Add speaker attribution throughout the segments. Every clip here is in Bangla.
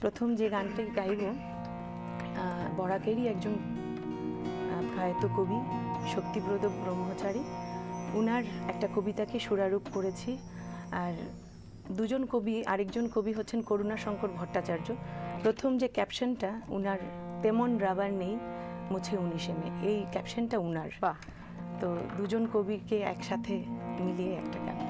Speaker 1: প্রথম যে গানটি গাইব বরাকেরই একজন প্রয়াত কবি শক্তিব্রত ব্রহ্মচারী। উনার একটা কবিতাকে সুরারূপ করেছি। আর দুজন কবি আরেকজন কবি হচ্ছেন করুণা শঙ্কর ভট্টাচার্য। প্রথম যে ক্যাপশনটা উনার তেমন রাবার নেই মুছে উনিশে মে। এই ক্যাপশনটা উনার।
Speaker 2: বাহ!
Speaker 1: তো দুজন কবিকে একসাথে মিলিয়ে একটা গান।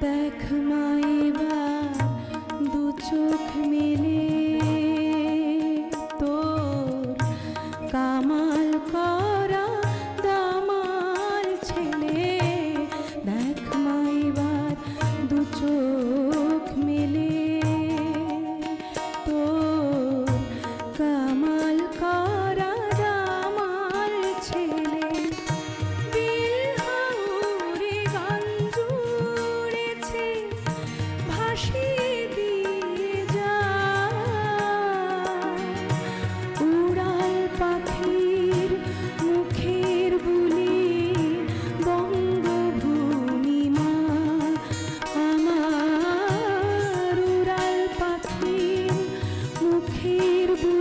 Speaker 1: দেখ মাইবার দু চোখ মিলে তোর কর beautiful.